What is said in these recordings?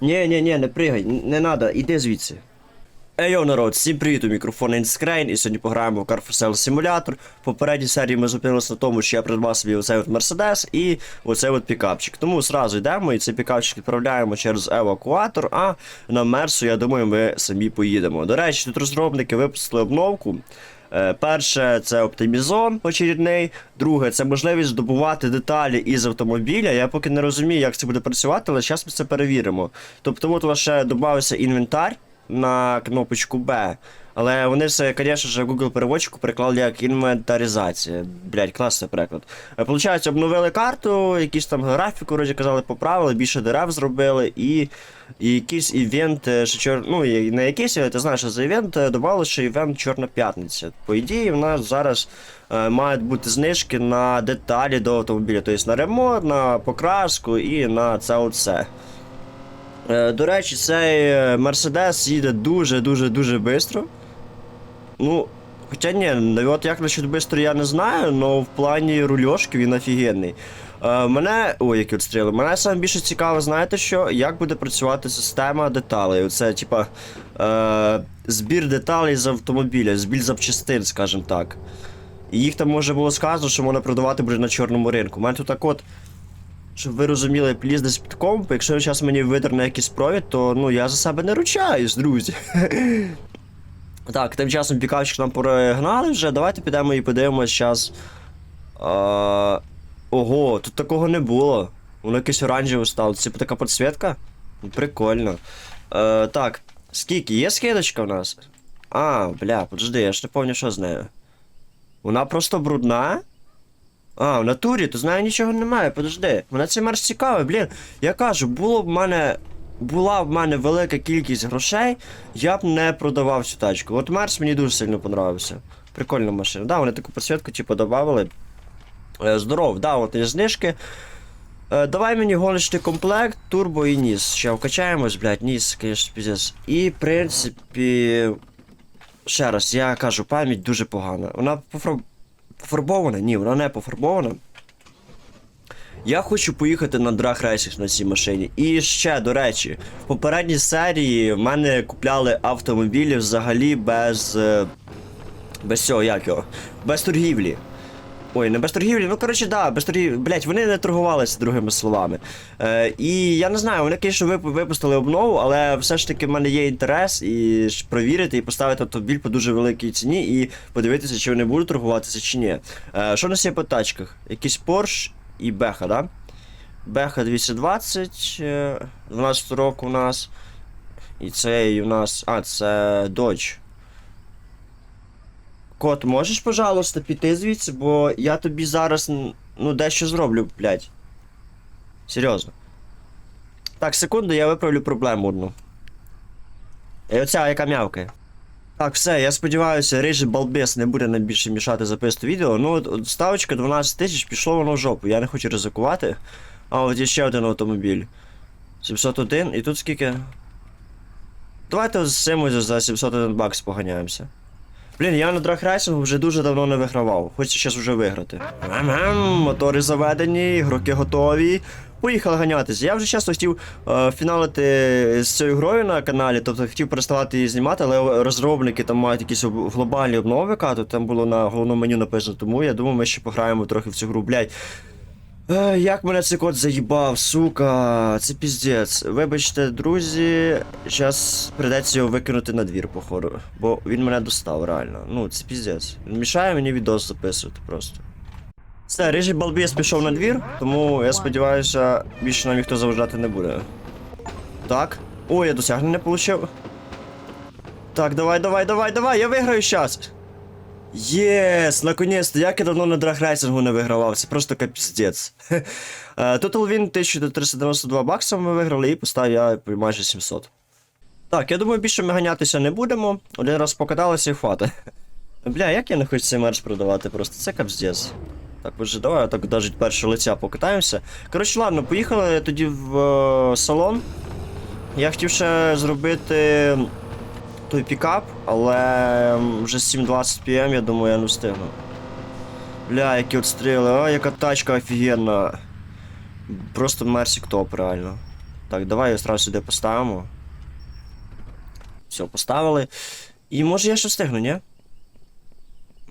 Ні, ні, ні, не пригай, не надо, іди звідси. Ей, народ, всім привіт, у мікрофон Інскрейн, і сьогодні пограємо в Car for Sale Simulator. В попередній серії ми зупинилися на тому, що я придбав собі оцей от Мерседес і оцей от пікапчик. Тому зразу йдемо і цей пікапчик відправляємо через евакуатор, а на Мерсу, я думаю, ми самі поїдемо. До речі, тут розробники випустили обновку. Е, Перше це оптимізон очередний. Друге, це можливість здобувати деталі із автомобіля. Я поки не розумію, як це буде працювати, але зараз ми це перевіримо. Тобто, от ще додався інвентар на кнопочку Б. Але вони це, звісно ж, Google переводчику переклали як інвентаризація. Блять, класний переклад. Е, Получається, обновили карту, якісь там графіку, вроді казали, поправили, більше дерев зробили, і, і якийсь івент, е, що чор... ну, не якийсь, ти знаєш, що за івент е, додали ще івент Чорна П'ятниця. По ідеї, в нас зараз е, мають бути знижки на деталі до автомобіля, тобто на ремонт, на покраску і на це оце. До речі, цей Мерседес їде дуже-дуже дуже швидко. Ну, хоча ні, ну, от як насчет швидко я не знаю, але в плані рульошки він офігенний. Е, мене. Ой, які відстріли. Мене саме більше цікаво, знаєте що? Як буде працювати система деталей. Оце, типа, е, збір деталей з автомобіля, збір запчастин, скажімо так. І їх там може було сказано, що можна продавати буде на чорному ринку. У мене тут так от. Щоб ви розуміли, пліз десь під комп, якщо зараз мені видерне якийсь провід, то ну я за себе не ручаюсь, друзі. Так, тим часом пікавчик нам перегнали вже. Давайте підемо і подивимось зараз. А... Ого, тут такого не було. Воно якесь оранжеве стало. Це така підсвітка? Прикольно. Е, так, скільки? Є скидочка в нас? А, бля, подожди, я ж не пам'ятаю, що з нею. Вона просто брудна? А, в натурі, то знаю, нічого немає, подожди. Мене цей мерч цікавий, блін. Я кажу, було б в мене. Була в мене велика кількість грошей, я б не продавав цю тачку. От Мерс мені дуже сильно понравився. Прикольна машина. Да, вони таку підсвітку, типу, додавали. Е, здоров, да, от є знижки. Е, давай мені гоночний комплект, турбо і ніс. Ще вкачаємось, блядь, ніс, звісно, піздець. І, в принципі. Ще раз, я кажу, пам'ять дуже погана. Вона пофарбована? Ні, вона не пофарбована. Я хочу поїхати на драг рейсинг на цій машині. І ще, до речі, в попередній серії в мене купляли автомобілі взагалі без. е, Без цього, як його? Без торгівлі. Ой, не без торгівлі, ну коротше, да, без торгівлі. Блять, вони не торгувалися другими словами. Е, і я не знаю, вони, звісно, випустили обнову, але все ж таки в мене є інтерес і провірити і поставити автомобіль по дуже великій ціні і подивитися, чи вони будуть торгуватися чи ні. Е, що у нас є по тачках? Якийсь Porsche і Беха, да? Беха 220, е, 12 року у нас. І цей у нас. А, це Dodge. Кот, можеш, пожалуйста, піти звідси, бо я тобі зараз ну дещо зроблю, блядь. Серйозно. Так, секунду, я виправлю проблему одну. І оця, яка м'явкає. Так, все, я сподіваюся, рижий балбес не буде нам більше мішати записувати відео. Ну, от, ставочка 12 тисяч, пішло воно в жопу. Я не хочу ризикувати. А от є ще один автомобіль. 701, і тут скільки? Давайте з цим за 701 бакс поганяємося. Блін, я на драгрейсингу вже дуже давно не вигравав. Хочу зараз вже виграти. Гем-гем, мотори заведені, ігроки готові. Поїхали ганятися. Я вже часто хотів е, фіналити з цією грою на каналі, тобто хотів переставати її знімати, але розробники там мають якісь об- глобальні обнови, то там було на головному меню написано, тому я думаю, ми ще пограємо трохи в цю гру. Блять. Е, як мене цей кот заїбав, сука, це піздець. Вибачте, друзі, зараз придеться його викинути на двір, походу. Бо він мене достав, реально. Ну, це піздець. Мішає мені відос записувати просто. Все, рижий балбіс пішов на двір, тому я сподіваюся, більше нам ніхто заважати не буде. Так. О, я досягнення получив. Так, давай, давай, давай, давай, я виграю щас. Єс, наконець-то, як я давно на драгрейсингу не вигравав, це просто капіздець. Total він 1392 бакса ми виграли і поставив я майже 700. Так, я думаю, більше ми ганятися не будемо. Один раз покаталися і хватить. Бля, як я не хочу цей мерч продавати, просто це капздець. Так, вже давай так навіть перше лиця покатаємося. Коротше, ладно, поїхали тоді в е, салон. Я хотів ще зробити той пікап, але вже 7.20 пм, я думаю, я не встигну. Бля, які от стріли, а яка тачка офігенна. Просто Мерсік топ, реально. Так, давай його одразу сюди поставимо. Все, поставили. І може я ще встигну, ні?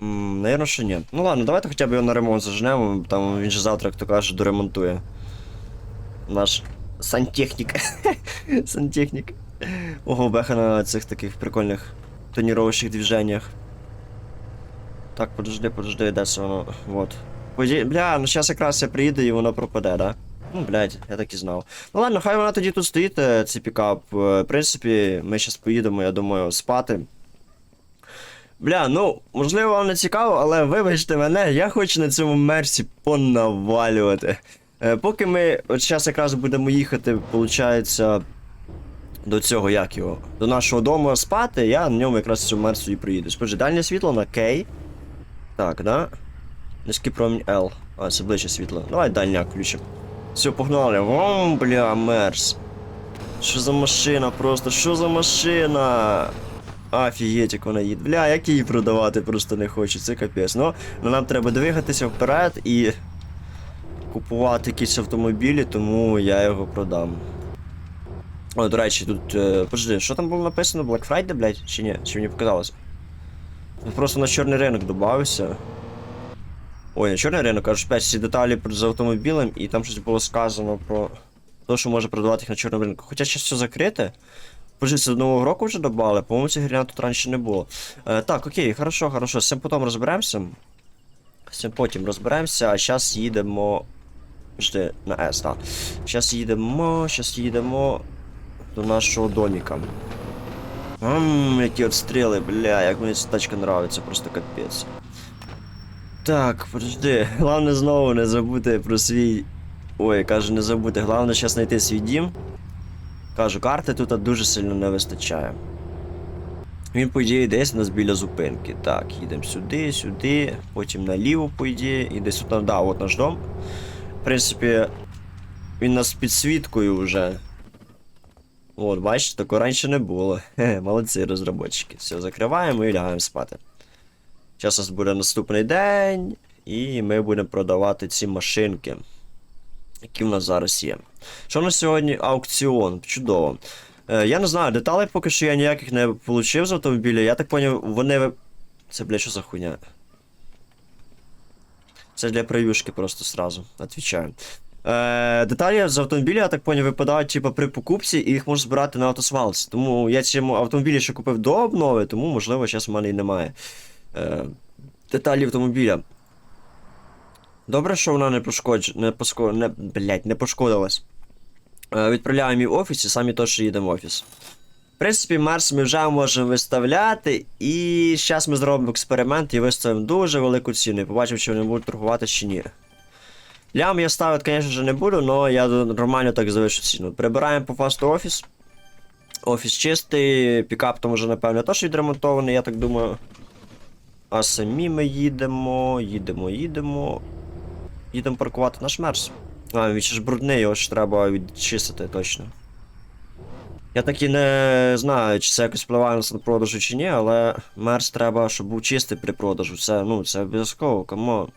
Ммм, наверно, що ні. Ну ладно, давайте хоча б його на ремонт зажнемо, там він же завтра, як то каже, доремонтує. Наш сантехнік. сантехнік. Ого, беха на цих таких прикольних тоніровочних движеннях. Так, подожди, подожди, де це воно? Вот. Бля, ну зараз якраз я приїду і воно пропаде, да? Ну, блядь, я так і знав. Ну ладно, хай вона тоді тут стоїть, е, цей пікап. Е, В принципі, ми зараз поїдемо, я думаю, спати. Бля, ну, можливо, вам не цікаво, але вибачте мене, я хочу на цьому мерсі понавалювати. Е, поки ми от зараз якраз будемо їхати, виходить, до цього, як його, до нашого дому спати, я на ньому якраз цю мерсу і приїду. Спожи, дальнє світло на Кей. Так, да? Низький промінь L. А, це ближче світло. Давай дальняк включимо. Все, погнали. Вом, бля, мерс. Що за машина просто? Що за машина? Офігеть, як вона їде. Бля, як її продавати просто не хочу, це капець. Ну, ну нам треба двигатися вперед і купувати якісь автомобілі, тому я його продам. О, до речі, тут. Е, подожди, що там було написано? Black Friday, блядь? Чи ні? Чи мені показалося? Тут просто на чорний ринок додався. Ой, на чорний ринок, аж 5 всі деталі з автомобілем, і там щось було сказано про те, що може продавати їх на чорному ринку. Хоча ще все закрите. До нового року вже додали, по-моєму, цих грінат тут раніше не було. Е, так, окей, хорошо, хорошо. З цим потім розберемося. З цим потім розберемося, а зараз їдемо. Жди, на С, так. Зараз їдемо, зараз їдемо до нашого доміка. Ммм, які отстріли, бля, як мені ця тачка нравиться, просто капець. Так, подожди, головне знову не забути про свій. Ой, кажу, не забути, головне зараз знайти свій дім. Кажу, карти тут дуже сильно не вистачає. Він, по ідеї, десь у нас біля зупинки. Так, їдемо сюди, сюди, потім наліво, по ідеї, і десь тут, да, от наш дом. В принципі, він нас підсвіткою вже. От, бачите, такого раніше не було. Хе, молодці розробники. Все, закриваємо і лягаємо спати. Зараз у нас буде наступний день, і ми будемо продавати ці машинки, які в нас зараз є. Що на сьогодні аукціон? Чудово. Е, я не знаю, деталей поки що я ніяких не отримав з автомобіля. Я так поняв, вони. Це, бля, що за хуйня? Це для прев'юшки просто сразу, отвечаю. Е, деталі з автомобіля, я так поняв, випадають типу, при покупці, і їх можна збирати на автосвалці. Тому я ці автомобілі ще купив до обнови, тому, можливо, зараз в мене і немає. Е, деталі автомобіля. Добре, що вона не пошкодж... не, поско... не... Блять, не пошкодилась. Е, відправляємо її в офіс і самі теж їдемо в офіс. В принципі, Марс ми вже можемо виставляти, і зараз ми зробимо експеримент і виставимо дуже велику ціну. І побачимо, чи вони будуть торгувати чи ні. Лям я ставити, звісно не буду, але я нормально так завишу ціну. Прибираємо по фасту офіс. Офіс чистий, пікап там вже, напевно, теж відремонтований, я так думаю. А самі ми їдемо, їдемо, їдемо. Їдемо паркувати наш мерс. А, він ще ж брудний, його ж треба відчистити точно. Я так і не знаю, чи це якось впливає на продажу чи ні, але мерс треба, щоб був чистий при продажу. Це, ну, це обов'язково, камон.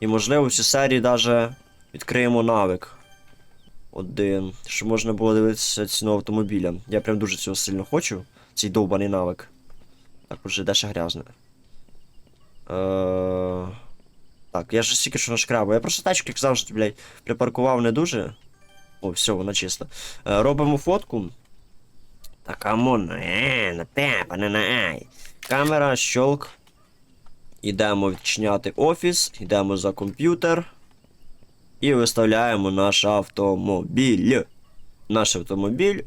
І можливо в цій серії даже відкриємо навик. Один. Щоб можна було дивитися ціну автомобіля. Я прям дуже цього сильно хочу. Цей довбаний навик. Так, уже де ще грязне. Е... Так, я ж стільки що нашкрабав. Я просто тачку, як завжди, блядь, припаркував не дуже. О, все, вона чиста. Е, робимо фотку. Так, камон, е, на тебе, не на ай. Камера, щолк. Ідемо відчиняти офіс, йдемо за комп'ютер. І виставляємо наш автомобіль. Наш автомобіль.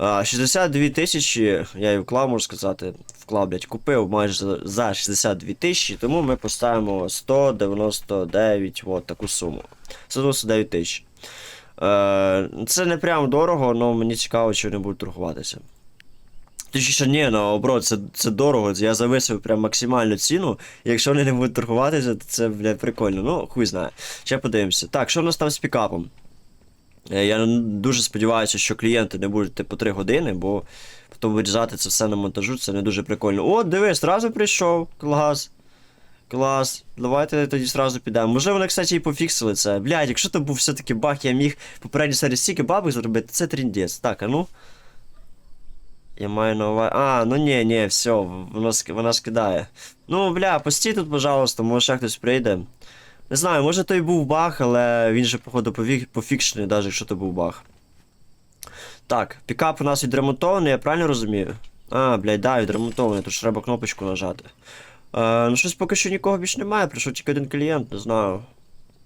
А, 62 тисячі, я і вклав, можу сказати, вклав, блядь, купив майже за- за 62 тисячі, тому ми поставимо 199, от таку суму. 199 тисяч. Е, це не прям дорого, але мені цікаво, чи вони будуть торгуватися. Точніше, ні, наоборот, це, це дорого. Я зависив прям максимальну ціну. Якщо вони не будуть торгуватися, то це, бля, прикольно. Ну, хуй знає. Ще подивимося. Так, що в нас там з пікапом? Е, Я дуже сподіваюся, що клієнти не будуть по 3 години, бо потім вирізати це все на монтажу, це не дуже прикольно. О, дивись, одразу прийшов клас. Клас. Давайте тоді зразу підемо. Може вони, кстати, і пофіксили це. Блядь, якщо то був все-таки баг, я міг попередній серії стільки бабок зробити, це тріндець. Так, а ну. Я маю на увазі. А, ну ні, ні, все, ски- вона скидає. Ну, бля, постій тут, пожалуйста, може хтось прийде. Не знаю, може то і був баг, але він же, походу, пофік... пофікшений, навіть якщо то був баг. Так, пікап у нас відремонтований, я правильно розумію? А, блядь, да, відремонтований, тут ж треба кнопочку нажати. Е, ну щось поки що нікого більше немає, прийшов тільки один клієнт, не знаю.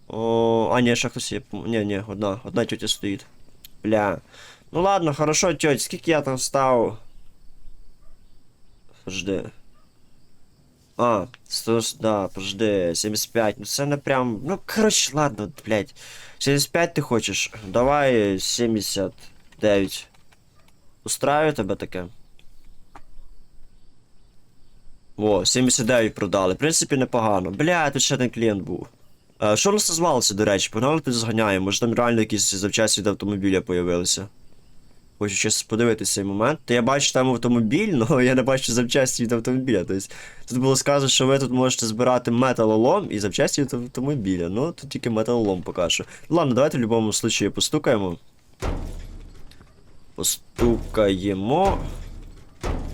О, а, ні, ще хтось є. Ні, ні, одна, одна тетя стоїть. Бля. Ну ладно, хорошо, тьоть, скільки я там став? Подожди. А, 100, да, подожди, 75, ну це не прям, ну коротше, ладно, блядь. 75 ти хочеш? Давай 79. Устраиває тебе таке? О, 79 продали. В принципі, непогано. Бля, тут ще один клієнт був. Е, що у нас назвалося, до речі? Погнали тут зганяємо. Може там реально якісь завчасні від автомобіля появилися. Хочу щось подивитися цей момент. То я бачу там автомобіль, але я не бачу запчасті від автомобіля. Тобто, тут було сказано, що ви тут можете збирати металолом і запчасті від автомобіля. Ну, тут тільки металолом покажу. Ладно, давайте в будь-якому случаї постукаємо. Постукаємо.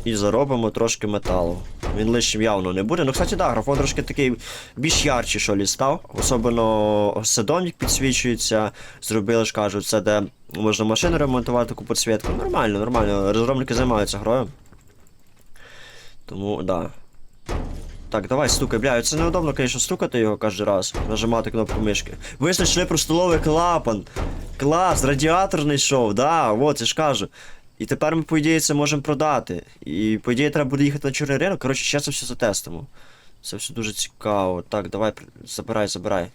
І заробимо трошки металу. Він лишнім явно не буде. Ну, кстати, да, графон трошки такий більш ярчий, що лі став. Особливо седонник підсвічується. Зробили ж кажуть, це де можна машину ремонтувати, таку підсвітку. Нормально, нормально. Розробники займаються грою. Тому, да. Так, давай стукай, бля, це неудобно, звісно, стукати його кожен раз, нажимати кнопку мишки. Ви знайшли простоловий клапан. Клас, радіатор знайшов, да, от я ж кажу. І тепер ми, по ідеї, це можемо продати. І, по ідеї, треба буде їхати на чорний ринок. Коротше, ще це все затестимо. Це все дуже цікаво. Так, давай, забирай, забирай.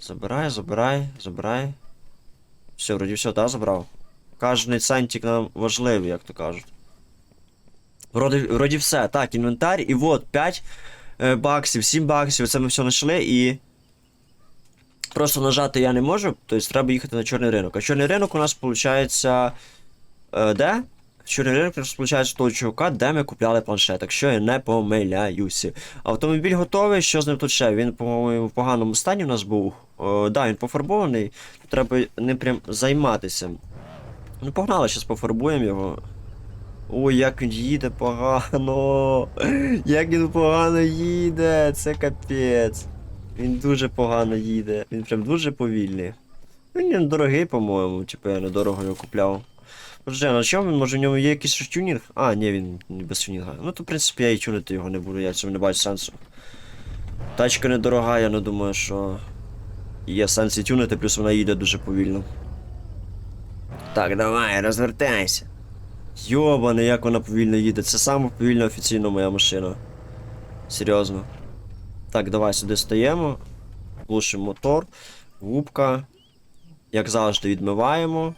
Забирай, забирай, забирай. Все, вроді все, да, забрав. Кожний центик нам важливий, як то кажуть. Вроді, вроді все. Так, інвентар, і от 5 е, баксів, 7 баксів, це ми все знайшли і. Просто нажати я не можу, тобто треба їхати на чорний ринок. А чорний ринок у нас виходить. Е, де? Нас з того чувака, де ми купляли планшет, якщо я не помиляюся. Автомобіль готовий, що з ним тут ще? Він, по-моєму, в поганому стані у нас був. Е, да, він пофарбований. тут Треба ним прям займатися. Ну, погнали, зараз пофарбуємо його. Ой, як він їде погано. Як він погано їде, це капець. Він дуже погано їде. Він прям дуже повільний. Він дорогий, по-моєму, типу я недорого його купляв. Подожди, а на чому він? Може в ньому є якийсь тюнінг? А, ні, він без тюнінга. Ну то в принципі я і тюнити його не буду, я в цьому не бачу сенсу. Тачка недорога, я не думаю, що є сенс і тюнити, плюс вона їде дуже повільно. Так, давай, розвертайся. Йобане, як вона повільно їде. Це саме повільна офіційно моя машина. Серйозно. Так, давай сюди стаємо. Глушимо мотор. Губка. Як завжди, відмиваємо.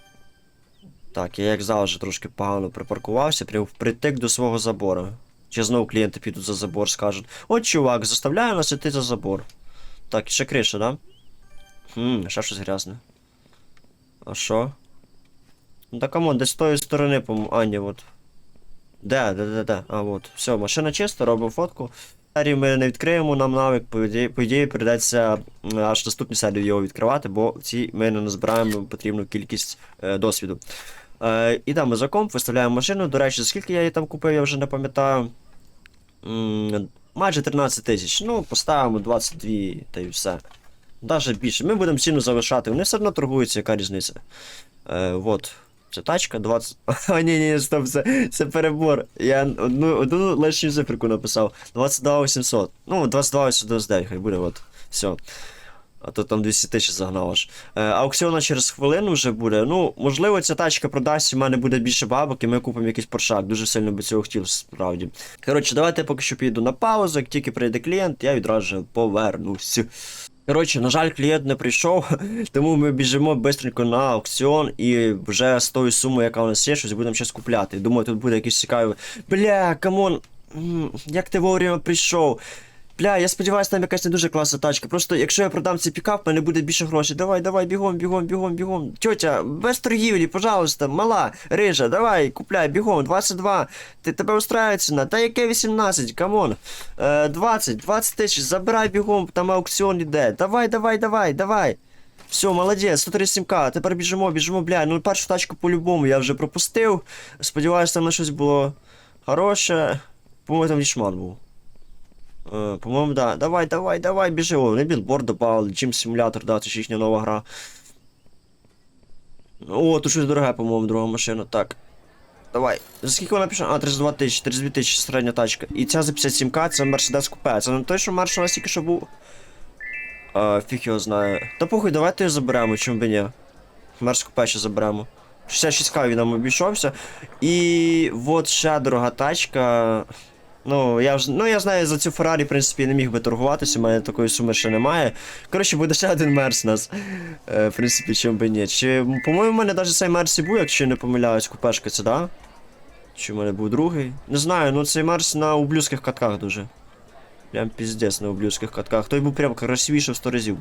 Так, я як завжди трошки погано припаркувався, прям впритик до свого забору. Чи знову клієнти підуть за забор, скажуть. От чувак, заставляє нас іти за забор. Так, ще криша, да? Хм, ще щось грязне. А що? Ну так камон, десь з тої сторони, по А, ні, от. Де, де, де, де? А, от. Все, машина чиста, робимо фотку. Серію ми не відкриємо, нам навик, по ідеї, прийдеться аж наступні серії його відкривати, бо в ми не назбираємо потрібну кількість е, досвіду. Е, ідемо за комп, виставляємо машину. До речі, скільки я її там купив, я вже не пам'ятаю. Майже 13 тисяч. Ну, поставимо 22 та й все. Даже більше. Ми будемо ціну залишати. Вони все одно торгуються, яка різниця. Е, от. Це тачка 20. А, ні, ні, стоп, це, це перебор. Я одну, одну лишню циферку написав. 22 800. Ну, 22 829, хай буде, от. Все. А то там 200 тисяч загнав аж. Е, аукціона через хвилину вже буде. Ну, можливо, ця тачка продасть, у мене буде більше бабок, і ми купимо якийсь поршак. Дуже сильно би цього хотів, справді. Коротше, давайте поки що піду на паузу. Як тільки прийде клієнт, я відразу повернусь. Коротше, на жаль, клієнт не прийшов, тому ми біжимо швидко на аукціон і вже з тою сумою, яка у нас є, щось будемо щось купляти. Думаю, тут буде якийсь цікавий. Бля, камон, як ти вовремя прийшов? Бля, я сподіваюся, там якась не дуже класна тачка. Просто якщо я продам цей пікап, в мене буде більше грошей. Давай, давай, бігом, бігом, бігом, бігом. Тьотя, без торгівлі, пожалуйста, мала, рижа, давай, купляй, бігом, 22. Ти тебе устраює ціна? Та яке 18, камон. Е, 20, 20 тисяч, забирай бігом, там аукціон іде. Давай, давай, давай, давай. Все, молодець, 137к, тепер біжимо, біжимо, бля. Ну першу тачку по-любому я вже пропустив. Сподіваюсь, там на щось було хороше. По-моєму, там лішман був. Е, по-моєму, да. Давай, давай, давай, біжи. О, не білборд добавили, Gym Simulator, да, це їхня нова гра. О, тут щось дороге, по-моєму, друга машина. Так. Давай. За скільки вона пішла? А, 32 тисячі, 32 тисячі середня тачка. І ця за 57к, це Mercedes Coupe. Це не той, що Марш у нас тільки що був. А, фіг його знає. Та похуй, давайте його заберемо, чому би ні. Мерс Купе ще заберемо. 66к він нам обійшовся. І от ще дорога тачка. Ну, я вже, ну я знаю, за цю Феррарі, в принципі, не міг би торгуватися, у мене такої суми ще немає. Коротше, буде ще один Мерс у нас. Е, в принципі, чим би ні. Чи, по-моєму, в мене навіть цей Мерс і був, якщо я не помиляюсь, купешка це, да? Чи в мене був другий? Не знаю, ну цей Мерс на ублюдських катках дуже. Прям піздець на ублюдських катках. Той був прям красивіше в 100 разів.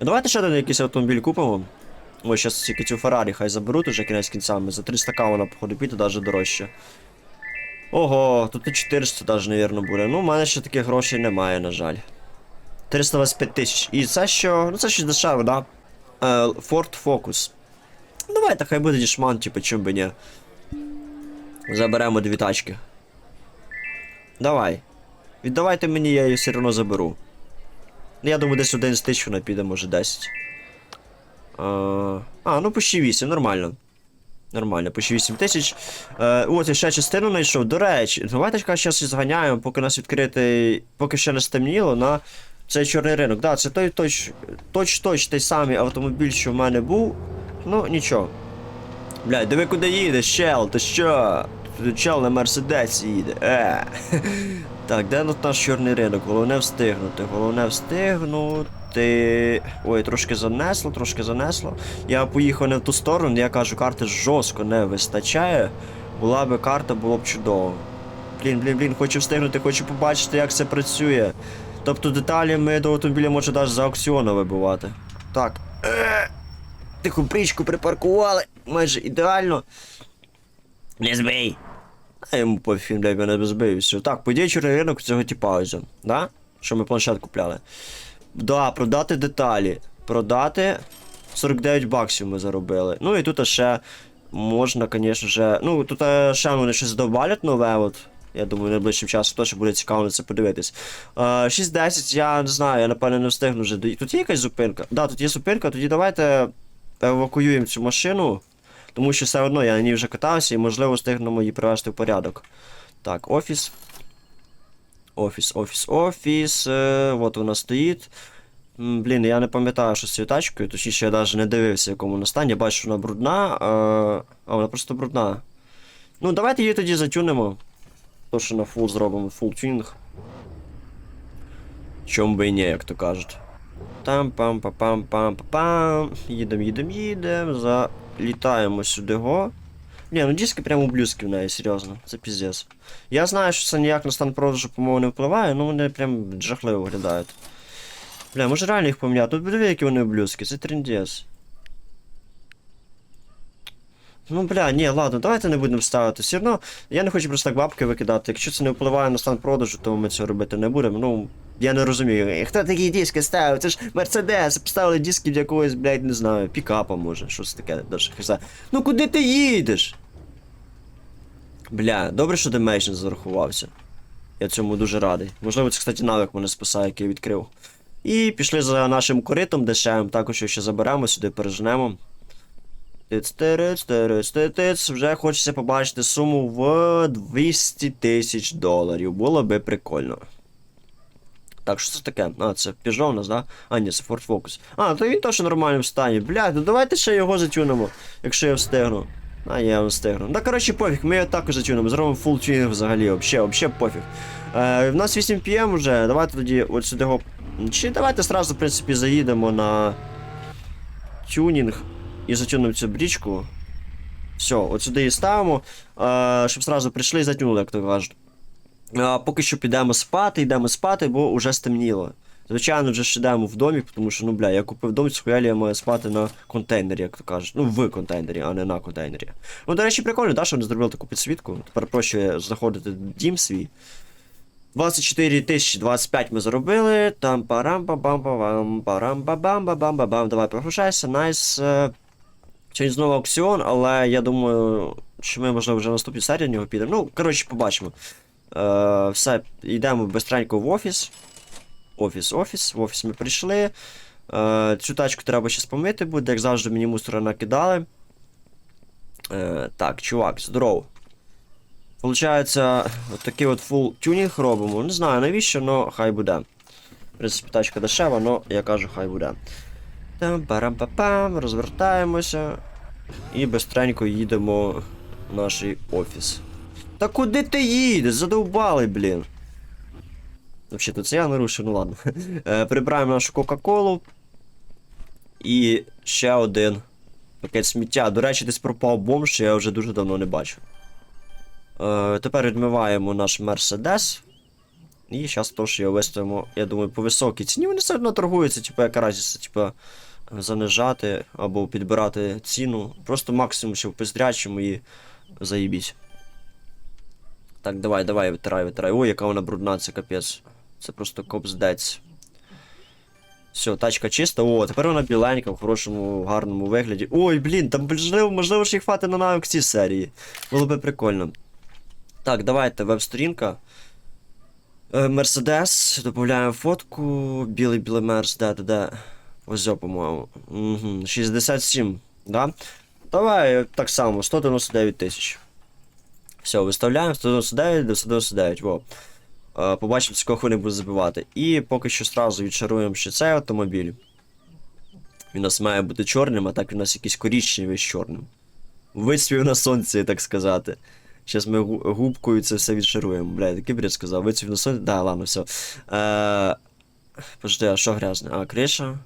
Ну, Давайте ще один якийсь автомобіль купимо. Ось зараз тільки цю Феррарі хай заберуть уже кінець кінцями. За 300к вона, походу, піде навіть дорожче. Ого, тут і 400 навіть, навірно, буде. Ну, у мене ще таких грошей немає, на жаль. 325 тисяч. І це що. Ну це щось дешеве, да? Е, Ford Focus. Ну, Давайте, хай буде дішман, типу, чим би ні. Заберемо дві тачки. Давай. Віддавайте мені, я її все одно заберу. Я думаю, десь 11 тисяч вона піде, може 10. А, а, ну почти 8, нормально. Нормально, почти 8 тисяч. Е, от, я ще частину знайшов. До речі, давайте зараз зганяємо, поки нас відкритий. Поки ще не стемніло на цей чорний ринок. Да, це той точ, точ, точ той самий автомобіль, що в мене був. Ну, нічого. Блядь, диви куди їдеш, чел, ти що? Тут чел на Мерседесі їде. Е. Так, де наш чорний ринок? Головне встигнути. Головне встигнути. Ой, трошки занесло, трошки занесло. Я поїхав не в ту сторону, я кажу, карти жорстко не вистачає. Була би карта, було б чудово. Блін, блін, блін, хочу встигнути, хочу побачити, як це працює. Тобто деталі ми до автомобіля може навіть за аукціону вибивати. Так. Тиху бричку припаркували. Майже ідеально. Не збий. А йому пофіг, де мене не збив. все. Так, подій чорний ринок цього ось, да? Що ми планшет купляли. Да, продати деталі. Продати 49 баксів ми заробили. Ну і тут ще можна, звісно же. Ну, тут е, ще вони щось добавлять нове, от. Я думаю, найближчим часом теж буде цікаво на це подивитись. Е, 6-10, я не знаю, я напевно не встигну вже. Тут є якась зупинка? Да, тут є зупинка, тоді давайте евакуюємо цю машину. Тому що все одно я на ній вже катався і можливо встигнемо її привести в порядок. Так, офіс. Офіс, офіс, офіс. Е, от вона стоїть. Блін, я не пам'ятаю, що з цією тачкою, точніше я навіть не дивився, в якому вона стані. Я бачу, що вона брудна. А, а вона просто брудна. Ну, давайте її тоді затюнемо. То, що на фул зробимо, фул тюнінг. Чом би і ні, як то кажуть. там пам па пам пам па пам Їдем, їдем, їдем. Залітаємо сюди го. Ні, ну диски прямо ублюдські в неї, серйозно, це піздець. Я знаю, що це ніяк на стан продажу, по-моєму, не впливає, ну вони прям жахливо виглядають. Бля, може реально їх поміняти? Тут диви, які вони ублюдські, це трендець. Ну, бля, ні, ладно, давайте не будемо ставити. Все одно, я не хочу просто так бабки викидати. Якщо це не впливає на стан продажу, то ми цього робити не будемо. Ну, я не розумію. Хто такі диски ставив? Це ж Мерседес, поставили диски від якогось, блядь, не знаю, пікапа може, щось таке, даже. Ну куди ти їдеш? Бля, добре, що Dimension зарахувався. Я цьому дуже радий. Можливо, це, кстати, навик мене спасає, який відкрив. І пішли за нашим коритом дешевим, також ще заберемо, сюди переженемо. Тиц, тириц, тириц, тиц. Вже хочеться побачити суму в 200 тисяч доларів. Було би прикольно. Так, що це таке? А, це Peugeot у нас, да? А, ні, це Ford Focus. А, то він теж нормально встані. Блядь, ну давайте ще його затюнемо, якщо я встигну. А, я встигну. Да, коротше, пофіг, ми його також затюнемо. Зробимо full тюнінг взагалі, вообще, вообще пофіг. Е, в нас 8 пм вже, давайте тоді от сюди його. Чи давайте сразу, в принципі, заїдемо на тюнінг і затюнемо цю брічку. Все, от сюди її ставимо, е, щоб сразу прийшли і затюнули, як то кажуть. Поки що підемо спати, йдемо спати, бо вже стемніло. Звичайно, вже ж йдемо в домі, тому що, ну бля, я купив дом, схуялі я маю спати на контейнері, як то кажуть. Ну, в контейнері, а не на контейнері. Ну, до речі, прикольно, да, що вони зробили таку підсвітку. Тепер проще знаходити дім свій. 24 тисячі 25 ми заробили. Там парам па бам бам парам па бам ба бам ба бам Давай прогрушайся, найс. Е, Сьогодні знову аукціон, але я думаю, що ми, можливо, вже в наступній серії в нього підемо. Ну, коротше, побачимо. Е, все, йдемо бистренько в офіс. Офіс, офіс. В офіс ми прийшли. Е, цю тачку треба ще помити буде, як завжди мені мусора накидали. Е, так, чувак, здорово. Получається, от такий от фул тюнінг робимо. Не знаю навіщо, але хай буде. В принципі, тачка дешева, але я кажу, хай буде. Там парам па пам розвертаємося. І бистренько їдемо в наш офіс. Та куди ти їдеш? Задовбали, блін. Взагалі, це я нарушив, ну ладно. Е, Прибираємо нашу Кока-Колу. І ще один пакет сміття. До речі, десь пропав бомж, що я вже дуже давно не бачив. Е, тепер відмиваємо наш Мерседес. І зараз що я виставимо, я думаю, по високій ціні. Вони все одно торгуються, типу, яка разниця, типу, занижати або підбирати ціну. Просто максимум, що в і заїбіть. Так, давай, давай, витирай, витирай. Ой, яка вона брудна, це капець. Це просто копздець. Все, тачка чиста. О, тепер вона біленька, в хорошому, гарному вигляді. Ой, блін, там можливо, можливо ж їх хвати на навик ці серії. Було би прикольно. Так, давайте, веб-сторінка. Е, Мерседес, додаємо фотку. Білий білий мерс, де, де, де. Ось, по-моєму. Угу. 67, да? Давай так само, 199 тисяч. Все, виставляємо 199, 199, во. Е, Побачимо, з кого вони будуть забивати. І поки що сразу відшаруємо ще цей автомобіль. Він у нас має бути чорним, а так він у нас якийсь коричневий з чорним. Вицвів на сонці, так сказати. Зараз ми губкою це все відшаруємо. Бля, такий бред сказав. Вицвів на сонці. Да, ладно, все. Е... Подожди, а що грязне? А, криша.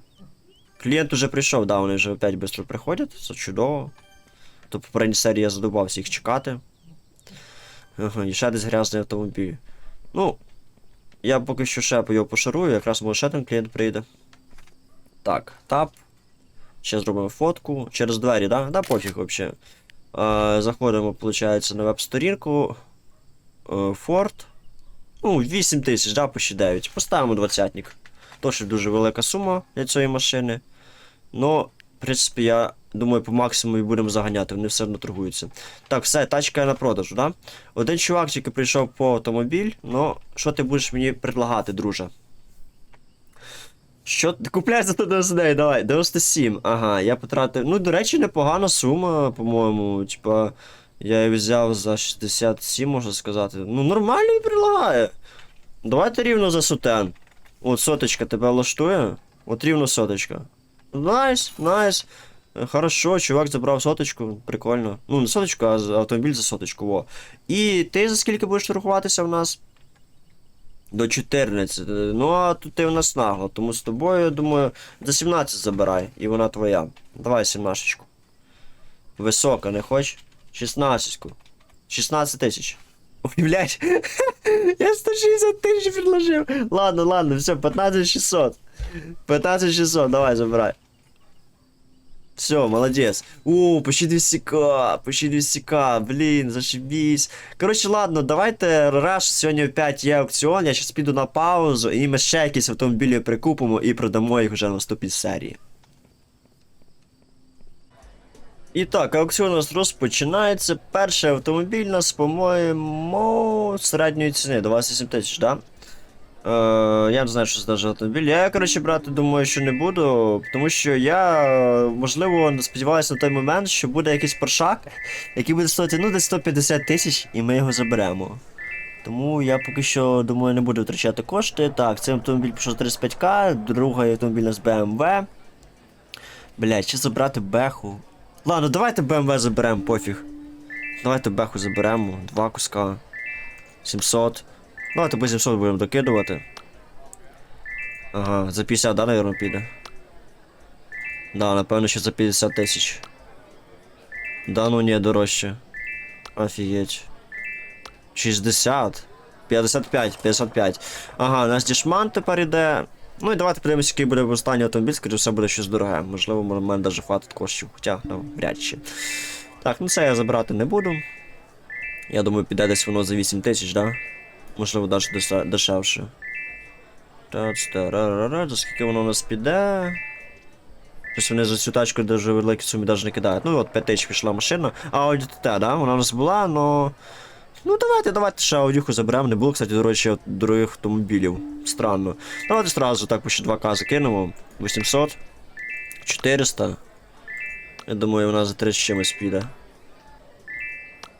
Клієнт уже прийшов, да, вони вже опять швидко приходять, це чудово. То в попередній серії я задовбався їх чекати. Ага, і ще десь грязний автомобіль. Ну, я поки що ще його пошарую, якраз може ще один клієнт прийде. Так, тап. Ще зробимо фотку. Через двері, да? Да, пофіг взагалі. Е, заходимо, виходить, на веб-сторінку. Е, Ford. Ну, 8 тисяч, да, почти 9. Поставимо двадцятник. Тож дуже велика сума для цієї машини. Ну, в принципі, я думаю, по максимуму і будемо заганяти, вони все одно торгуються. Так, все, тачка на продажу, да? Один чувак тільки прийшов по автомобіль, ну, що ти будеш мені предлагати, друже? Що ти купляєш за 199, давай, 97. Ага, я потратив. Ну, до речі, непогана сума, по-моєму. Типа, я її взяв за 67, можна сказати. Ну, нормально і предлагає. Давайте рівно за сутен. От соточка тебе влаштує? От рівно соточка. Найс, найс. Хорошо, чувак забрав соточку, прикольно. Ну, не соточку, а автомобіль за соточку, во. І ти за скільки будеш торгуватися в нас? До 14. Е, Ну, а тут ти в нас нагло, тому з тобою, я думаю, за 17 забирай, і вона твоя. Давай 17. Висока, не хочеш? 16. 16 тисяч. Уявляєш? Я 160 тисяч предложив. Ладно, ладно, все, 15 600. 15 600, давай, забирай. Все, молодец. О, почти 200к, почти 200к, блін, зашибісь. Коротше, ладно, давайте раз сьогодні в 5 є аукціон, я зараз піду на паузу, і ми ще якісь автомобілі прикупимо і продамо їх вже на наступній серії. І так, аукціон у нас розпочинається. Перший автомобіль у нас, по-моєму, середньої ціни, 27 тисяч, да? Е, я не знаю, що це автомобіль. Я, коротше, брати, думаю, що не буду, тому що я, е, можливо, сподіваюся на той момент, що буде якийсь паршак, який буде стоїти ну, десь 150 тисяч, і ми його заберемо. Тому я поки що думаю, не буду втрачати кошти. Так, цей автомобіль пішов 35к, другий автомобіль нас BMW. Блять, чи забрати беху? Ладно, давайте BMW заберемо, пофіг. Давайте беху заберемо, два куска. 700. Давайте по 700 будемо докидувати. Ага, за 50, да, наверное, піде. Да, напевно, що за 50 тисяч. Да, ну ні, дорожче. Офігеть. 60. 55, 55. Ага, у нас дішман тепер іде. Ну і давайте подивимося, який буде останній автомобіль, скоріше все буде щось дороге. Можливо, в мене навіть хватить коштів, хоча, ну, вряд чи. Так, ну це я забирати не буду. Я думаю, піде десь воно за 8 тисяч, да? Можливо, навіть дешевше. За скільки воно у нас піде? Щось вони за цю тачку дуже великі сумі навіть не кидають. Ну от 5 тисяч пішла машина. А Audi TT, да? Вона у нас була, но. Ну давайте, давайте ще аудюху заберемо. Не було, кстати, дорожче дорогих автомобілів. Странно. Давайте одразу так по ще 2К закинемо. 800. 400. Я думаю, вона за 30 чимось піде.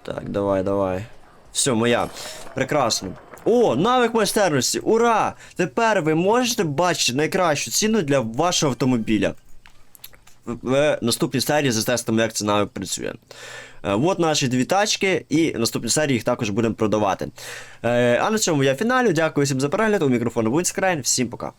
Так, давай, давай. Все, моя. Прекрасно. О, навик майстерності! Ура! Тепер ви можете бачити найкращу ціну для вашого автомобіля. В наступній серії затестимо, як це навик працює. Е, От наші дві тачки, і в наступній серії їх також будемо продавати. Е, А на цьому я фіналю. Дякую всім за перегляд. У мікрофону був Скрайн. Всім пока.